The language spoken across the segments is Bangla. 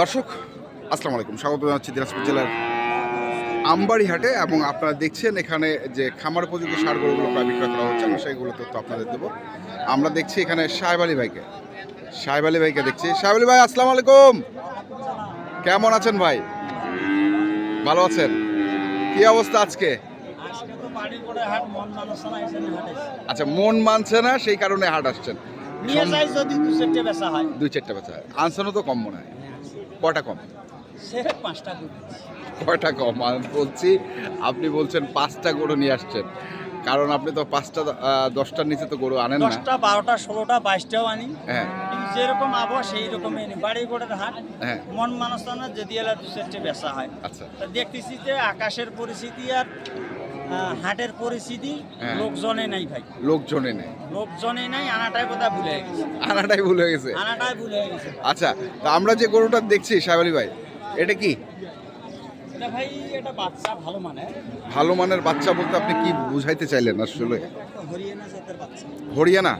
দর্শক আসসালামু আলাইকুম। স্বাগত জানাচ্ছি দিনাজপুর জেলার আমবাড়ি হাটে এবং আপনারা দেখছেন এখানে যে খামার উপযোগী সার গরুগুলো প্রায় বিক্রয় করা হচ্ছে। আমি সেইগুলো তথ্য আপনাদের দেবো। আমরা দেখছি এখানে সাহেব আলী ভাইকে। সাহেব আলী ভাইকে দেখছি। সাহেব আলী ভাই আসসালামু আলাইকুম। কেমন আছেন ভাই? ভালো আছেন? কি অবস্থা আজকে। আচ্ছা মন মানছে না সেই কারণে হাট আসছেন। দুই চারটে বেচা হয়। আনসানও তো কম মনে হয়। কটা কম? পাঁচটা কয়টা কম? আমি বলছি আপনি বলছেন পাঁচটা গরু নিয়ে আসছেন। কারণ আপনি তো পাঁচটা দশটার নিচে তো গরু আনেন না। দশটা বারোটা ষোলোটা বাইশটাও আনি। হ্যাঁ। কিন্তু যেরকম আবহাওয়া সেই রকমই আনি। বাড়ি করে হাট হ্যাঁ। মন মানুষনা যদি এলা দু চারটে বেচা হয়। আচ্ছা। দেখতেছি যে আকাশের পরিস্থিতি আর হাটের পরিস্থিতি হ্যাঁ। লোকজনে নাই ভাই। লোকজনে নেই। লোকজনে নাই আনাটাই বোধহয় ভুলে গেছে। আনাটাই ভুল হয়ে গেছে। আনাটাই ভুলে গেছে। আচ্ছা তো আমরা যে গরুটা দেখছি সাহেবালি ভাই এটা কি? এটা ভাই এটা বাচ্চা ভালো মানে ভালো মানের বাচ্চা বলতে আপনি কি বুঝাইতে চাইলেন আসলে? হরিয়ানা জাতের বাচ্চা। হরিয়ানা?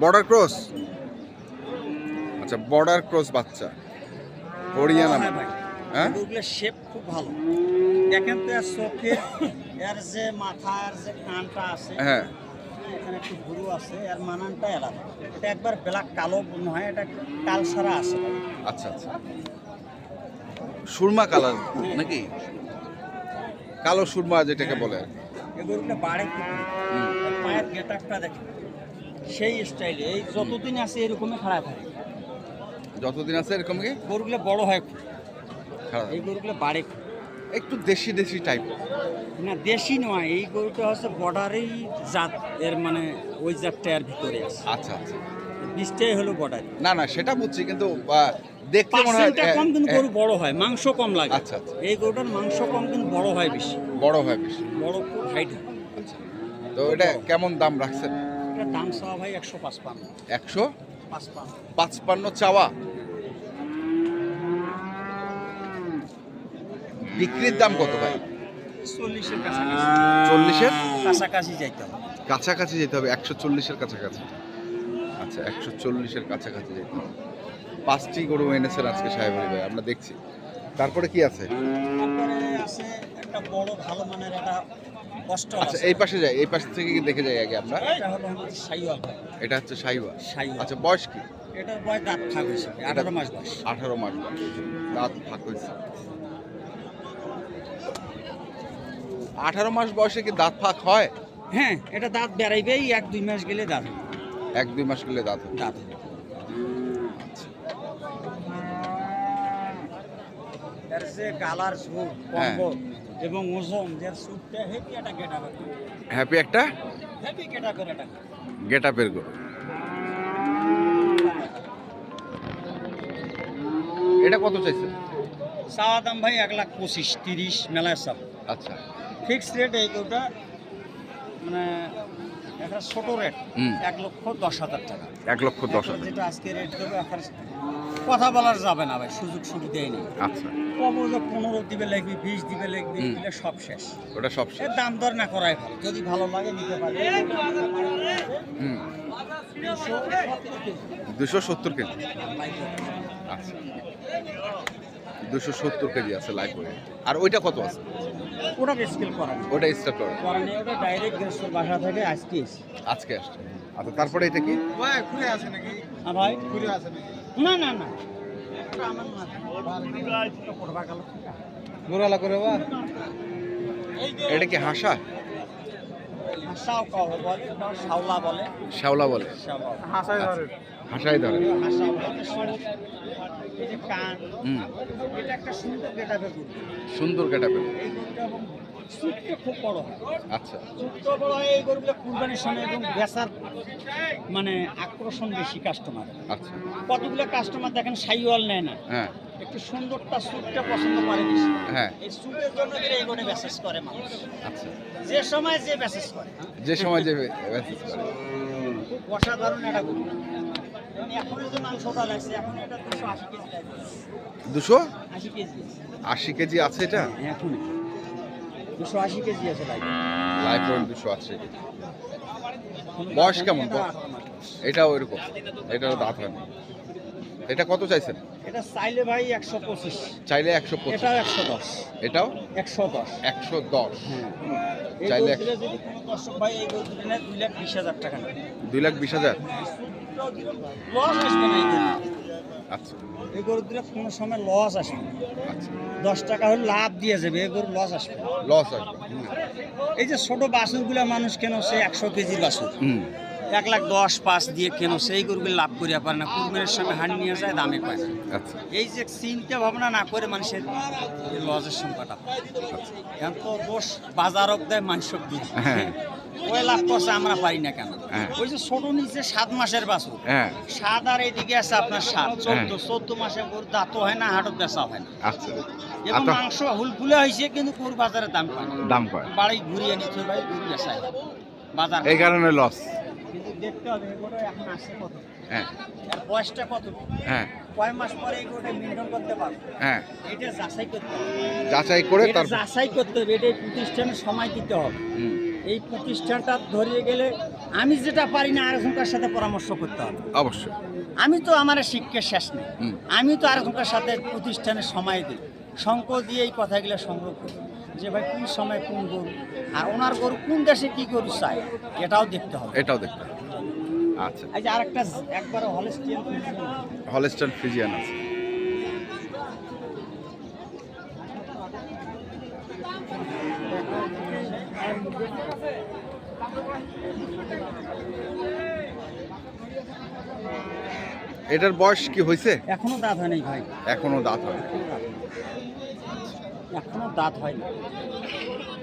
বর্ডার ক্রস আচ্ছা বর্ডার ক্রস বাচ্চা। হরিয়ানা হ্যাঁ? হ্যাঁ গরুগুলোর শেপ খুব ভালো। দেখেন তো এর চোখের এর যে মাথার যে কানটা আছে হ্যাঁ। এখানে একটু গুরু আছে এর মানানটা আলাদা এটা একবার ব্ল্যাক কালো নয় এটা কাল সারা আছে। আচ্ছা আচ্ছা। সুরমা কালার নাকি? কালো সুরমা যেটাকে বলে। আর এই গরুগুলো বাড়ে। এর পায়ের গেটারটা দেখেন সেই স্টাইলে এই যতদিন আছে এরকমই খারাপ হয় যতদিন আছে এরকম কি? গরুগুলো বড় হয় এই গরুগুলো বাড়ে একটু দেশি দেশি টাইপ না দেশি নয় এই গরুটা হচ্ছে বর্ডারেই জাত এর মানে ওই জাতটা এর ভিতরে আছে। আচ্ছা আচ্ছা। বীজটাই হলো বর্ডার। না না সেটা বুঝছি কিন্তু দেখতে মনে হয় কম কিন্তু গরু বড় হয় মাংস কম লাগে। আচ্ছা, আচ্ছা। এই গরুটার মাংস কম কিন্তু বড় হয় বেশি। বড় হয় বেশি। বড় হাইট হয়। আচ্ছা। তো এটা কেমন দাম রাখছেন? এটার দাম চাওয়া ভাই একশো পাঁচপান্ন। একশো? পাঁচপান্ন। পাঁচপান্ন চাওয়া? বিক্রির দাম কত ভাই? চল্লিশের কাছাকাছি। চল্লিশের? কাছাকাছি যাইতে হবে। কাছাকাছি যেতে হবে একশো চল্লিশের কাছাকাছি। আচ্ছা একশো চল্লিশের কাছাকাছি যেতে হবে। পাঁচটি গরু এনেছেন আজকে সাহেব আলী ভাই আমরা দেখছি। তারপরে কি আছে? একটা বড় ভালো মানের একটা কষ্ট আচ্ছা এই পাশে যাই এই পাশ থেকে কি দেখে যাই আগে আমরা? এটা এটা হচ্ছে সাইবা সাইওয়াল আচ্ছা বয়স কি? এটার বয়স দাঁত ফাঁক হয়েছে আঠারো মাস বয়স। আঠারো মাস বয়স দাঁত ফাঁক হয়েছে। আঠারো মাস বয়সে কি দাঁত ফাঁক হয়? হ্যাঁ এটা দাঁত বেড়াইবেই এক দুই মাস গেলে দাঁত এক দুই মাস গেলে দাঁত দাঁত। এর যে কালার সুট হ্যাঁ। কম্বল এবং ওজন যার সুটটা হেভি একটা গেটা হ্যাপি একটা? হেভি গেটা করে এটা গেট আপের গরু। এটা কত চাইছে চাওয়া দাম ভাই এক লাখ পঁচিশ তিরিশ মেলায় সব আচ্ছা। ফিক্স রেট এই গরুটা মানে একটা ছোট রেট। এক লক্ষ দশ হাজার টাকা। এক লক্ষ দশ হাজার। যেটা আজকে রেট দেবো এখন কথা বলার যাবে না ভাই সুযোগ সুবিধাই নেই। আচ্ছা। কব যে পনেরো দিবে লাগবে বিশ দিবে লাগবে হুম। সব শেষ। ওটা সব শেষ। দাম দর না করাই ভালো যদি ভালো লাগে নিতে পারে। দুশো সত্তর কেজি। আচ্ছা। দুশো সত্তর কেজি আছে লাইফ ওয়েট আর ওইটা কত আছে? ওটা স্কেল করা ওটা স্টাফ করা। নেই ওটা ডাইরেক্ট গ্যাসের বাসা থেকে আজকে এসে আজকে আসছে। আচ্ছা তারপরে এটা কি? হ্যাঁ ভাই। না না না ওটা আমার না। ওটা করবা গেল। মুরালা করে বা এটা কি হাসা? হাসাও কহ বলে শাওলা বলে। শ্যাওলা বলে। আচ্ছা, হাসাই ধরে। হাসা বলে। সরু। এই যে কান এটা একটা সুন্দর গেটাবে গরু সুন্দর কেটাবে এই গরুটা এবং সুটটা খুব বড় হয়। আচ্ছা। সুটটা বড় হয় এই গরুগুলো কুরবানির সময় এবং বেচার মানে আকর্ষণ বেশি কাস্টমার আচ্ছা। কতগুলো কাস্টমার দেখেন সাইওয়াল নেয় না। হ্যাঁ। একটু সুন্দরটা সুটটা পছন্দ করে বেশি। হ্যাঁ। এই জন্য মেসেজ করে মানুষ। আচ্ছা। যে সময় যে মেসেজ করে। যে সময় যে মেসেজ করে। খুব অসাধারণ একটা দুশো আশি কেজি লাগবে। দুশো? আশি কেজি। আছে এটা? এখনই। দুশো আশি কেজি আছে লাইফ ওয়েট দুশো আশি কেজি। বয়স কেমন? এটাও এরকম। এটাও দাঁত হয় এটা কত চাইছেন? এটা চাইলে ভাই একশো পঁচিশ। চাইলে একশো পঁচিশ। এটাও একশো দশ। এটাও? একশো দশ। একশো দশ। হ্যাঁ। চাইলে ভাই এই গরু দিলে নেয়, দুই লাখ বিশ হাজার টাকা দুই লাখ বিশ হাজার? লস আসবে না আচ্ছা। এই গরু দিলে কোনো সময় লস আসবে আচ্ছা। দশ টাকা হলে লাভ দিয়ে যাবে এই গরু লস আসবে। লস আসবে এই যে ছোট বাছুরগুলা মানুষ কেন সে একশো কেজির বাছুর? হুম। এক লাখ দশ পাঁচ দিয়ে কেন সেই গরুগুলো লাভ করিয়া পারে না? কুরবানির সময় হাট নিয়ে যায় দামে পায়। না। আচ্ছা। এই যে চিন্তা ভাবনা না করে মানুষের এই লজের সংখ্যাটা এখন তো দোষ বাজারক দেয় মানুষক দিয়ে হ্যাঁ। ওই লাভ করছে আমরা পারি না কেন? হ্যাঁ। ওই যে ছোট নিচে সাত মাসের বাছুর। হ্যাঁ। সাত আর এদিকে আছে আপনার সাত। চোদ্দ চোদ্দ মাসে গরু দাঁতও হয় না হাটও বেচা হয় না। আচ্ছা। এবং আচ্ছা। মাংস হুলফুলে হয়েছে কিন্তু গরু বাজারে দাম পায় দাম বাড়ি ঘুরিয়ে নিচ্ছে ভাই গরু বেচায় বাজার এই কারণে লস কিন্তু দেখতে হবে এগুলো এখন আসছে কত? হ্যাঁ। বয়সটা কত? হ্যাঁ। কয় মাস পরে এগুলোটা মেনটেন করতে পারব? হ্যাঁ। এটা যাচাই করতে হবে। যাচাই করে তার যাচাই করতে হবে এটা প্রতিষ্ঠানে সময় দিতে হবে। হুম, এই প্রতিষ্ঠানটা ধরিয়ে গেলে আমি যেটা পারি না আরেকজনকার সাথে পরামর্শ করতে হবে। অবশ্যই। আমি তো আমার শিক্ষার শেষ নেই। আমি তো আরেকজনকার সাথে প্রতিষ্ঠানে সময় দিই। শঙ্ক দিয়ে এই কথাগুলো সংগ্রহ করি যে ভাই কোন সময় কোন গরু? আর ওনার গরু কোন দেশে কি গরু চায়? এটাও দেখতে হবে। এটাও দেখতে হবে। আচ্ছা। এই যে আরেকটা একবার হলেস্টিয়ান হলেস্টান ফ্রিজিয়ান আছে। এটার বয়স কি হয়েছে? এখনও দাঁত হয় নাই ভাই। এখনও দাঁত হয়। এখনও দাঁত হয় না।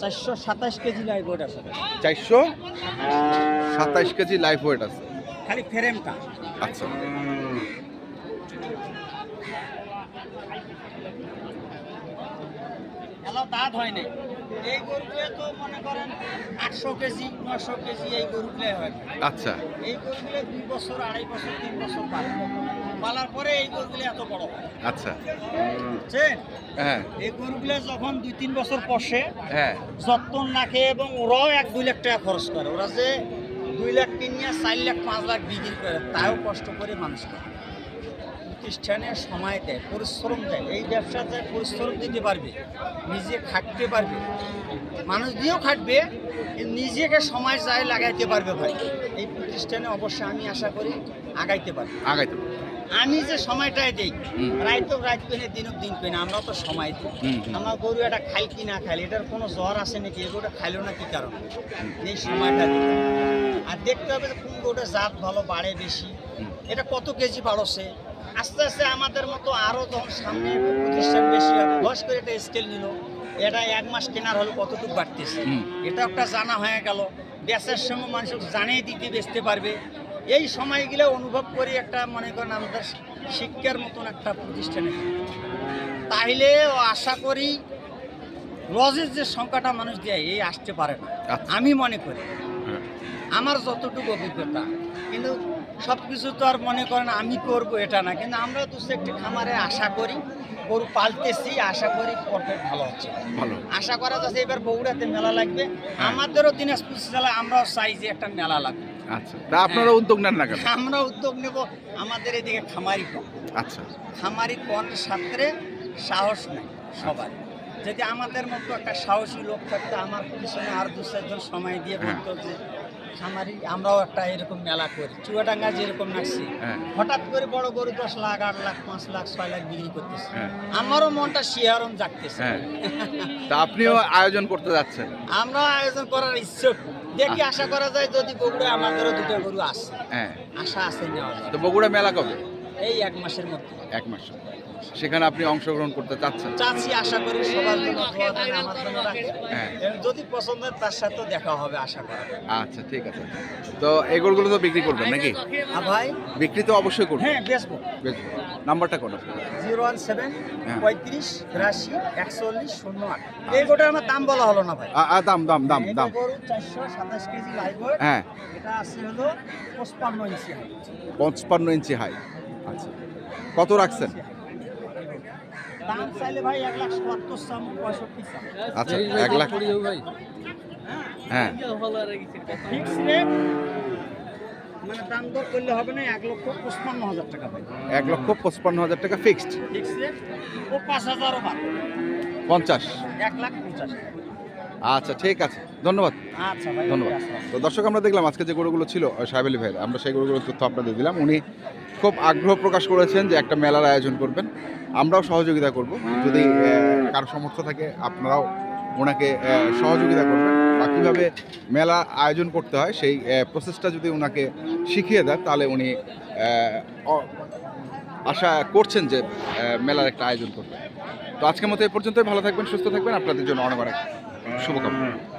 চারশো সাতাশ কেজি লাইভ ওটা সাথে চারশো সাতাইশ কেজি লাইফ ওয়েট আছে। খালি ফ্রেমটা আচ্ছা। এলাও দাঁত হয় নাই। এই গরুগুলো তো মনে করেন আটশো কেজি নশো কেজি এই গরুগুলো হয়। আচ্ছা। এই গরুগুলো দুই বছর আড়াই বছর তিন বছর পালে পালার পরে এই গরুগুলো এত বড় হয়। আচ্ছা। বুঝছেন? হ্যাঁ। এই গরুগুলো যখন দুই তিন বছর পশে হ্যাঁ। যত্ন রাখে এবং ওরাও এক দুই লাখ টাকা খরচ করে। ওরা যে দুই লাখ কিনিয়া চার লাখ পাঁচ লাখ বিক্রি করে তাও কষ্ট করে মানুষ করে প্রতিষ্ঠানে সময় দেয় পরিশ্রম দেয়। এই ব্যবসাতে পরিশ্রম দিতে পারবে নিজে খাটতে পারবে মানুষ দিয়েও খাটবে নিজেকে সময় চাই লাগাইতে পারবে ভাই। এই প্রতিষ্ঠানে অবশ্যই আমি আশা করি আগাইতে পারবে। আগাইতে। আমি যে সময়টাই দিই। রাইতো রাইত পেনে দিনক দিন পেনে আমরা তো সময় দিই। আমার গরু এটা খাই কি না খাইলে এটার কোনো জ্বর আসে নাকি এই গরুটা খাইলো না কি কারণ? এই সময়টা দিই। আর দেখতে হবে যে কোন গরুটা জাত ভালো বাড়ে বেশি। এটা কত কেজি বাড়ছে? আস্তে আস্তে আমাদের মতো আরও যখন সামনে প্রতিষ্ঠান বেশি হবে দশ করে একটা স্কেল নিল এটা এক মাস কেনার হলো কতটুকু বাড়তেছে? এটা একটা জানা হয়ে গেল বেচার সঙ্গে মানুষ জানিয়ে দিতে বেচতে পারবে। এই সময়গুলো অনুভব করি একটা মনে করেন আমাদের শিক্ষার মতন একটা প্রতিষ্ঠানে। তাইলে আশা করি লজের যে সংখ্যাটা মানুষ দেয় এই আসতে পারে না। আচ্ছা। আমি মনে করি। হ্যাঁ। আমার যতটুকু অভিজ্ঞতা কিন্তু সব কিছু তো আর মনে করেন আমি করব এটা না কিন্তু আমরা দু একটি খামারে আশা করি গরু পালতেছি আশা করি প্রফিট ভালো হচ্ছে। ভালো। আশা করা যাচ্ছে এবার বগুড়াতে মেলা লাগবে। হ্যাঁ। আমাদেরও দিনাজপুর জেলায় আমরাও চাই যে একটা মেলা লাগবে। আচ্ছা তা আপনারা উদ্যোগ নেন না কেন? আমরা উদ্যোগ নেব আমাদের এদিকে খামারি কম। আচ্ছা। খামারি কম সাথে সাহস নেই সবার। যদি আমাদের মতো একটা সাহসী লোক থাকতো আমার পিছনে আর দু চারজন সময় দিয়ে হ্যাঁ। বলতো যে খামারি আমরাও একটা এরকম মেলা করি। চুয়াডাঙ্গা যেরকম নাচছি হ্যাঁ। হঠাৎ করে বড় গরু দশ লাখ আট লাখ পাঁচ লাখ ছয় লাখ বিক্রি করতেছে। হ্যাঁ। আমারও মনটা শিহারণ জাগতেছে। হ্যাঁ। তা আপনিও আয়োজন করতে যাচ্ছেন? আমরা আয়োজন করার ইচ্ছুক। দেখি আশা করা যায় যদি বগুড়ায় আমাদেরও দুটো গরু আসে আশা আছে নেওয়া তো বগুড়া মেলা কবে? এই এক মাসের মধ্যে। এক মাস। সেখানে আপনি অংশগ্রহণ করতে চাচ্ছেন? চাচ্ছি আশা করি সবার জন্য হ্যাঁ। যদি পছন্দ তার সাথেও দেখা হবে আশা করা। আচ্ছা ঠিক আছে। তো এগুলো তো বিক্রি করবেন নাকি? ভাই। বিক্রি তো অবশ্যই করবেন। হ্যাঁ বেসবো বেশ। নাম্বারটা কোন? জিরো ওয়ান সেভেন হ্যাঁ। পঁয়ত্রিশ বিরাশি একচল্লিশ শূন্য আট। এই গোটার আমার দাম বলা হলো না ভাই। দাম দাম দাম দাম। চারশো সাতাশ কেজি লাইভ হ্যাঁ। এটা আছে হলো পঁচপান্ন ইঞ্চি height। পঞ্চান্ন ইঞ্চি হাই আচ্ছা। কত রাখছেন? দাম চাইলে ভাই এক লাখ সত্তর চাম পঁয়ষট্টি চাম। আচ্ছা এক লাখ হ্যাঁ। ফিক্স রেট মানে দাম দর করলে হবে না এক লক্ষ পঁচপান্ন হাজার টাকা এক লক্ষ পঁচপান্ন হাজার টাকা ফিক্সড? ঠিক আছে ও পাঁচ পঞ্চাশ। এক লাখ পঞ্চাশ। আচ্ছা ঠিক আছে। ধন্যবাদ। আচ্ছা ধন্যবাদ। তো দর্শক আমরা দেখলাম আজকে যে গরুগুলো ছিল সাহেব আলী ভাইয়ের আমরা সেই গরুগুলোর তথ্য আপনাদের দিলাম। উনি খুব আগ্রহ প্রকাশ করেছেন যে একটা মেলার আয়োজন করবেন। আমরাও সহযোগিতা করব। যদি কারও সামর্থ্য থাকে, আপনারাও ওনাকে সহযোগিতা করবেন। বা কীভাবে মেলা আয়োজন করতে হয়, সেই প্রসেসটা যদি ওনাকে শিখিয়ে দেন, তাহলে উনি আশা করছেন যে মেলার একটা আয়োজন করবেন তো আজকের মতো এ পর্যন্তই। ভালো থাকবেন, সুস্থ থাকবেন। আপনাদের জন্য অনেক অনেক শুভকামনা।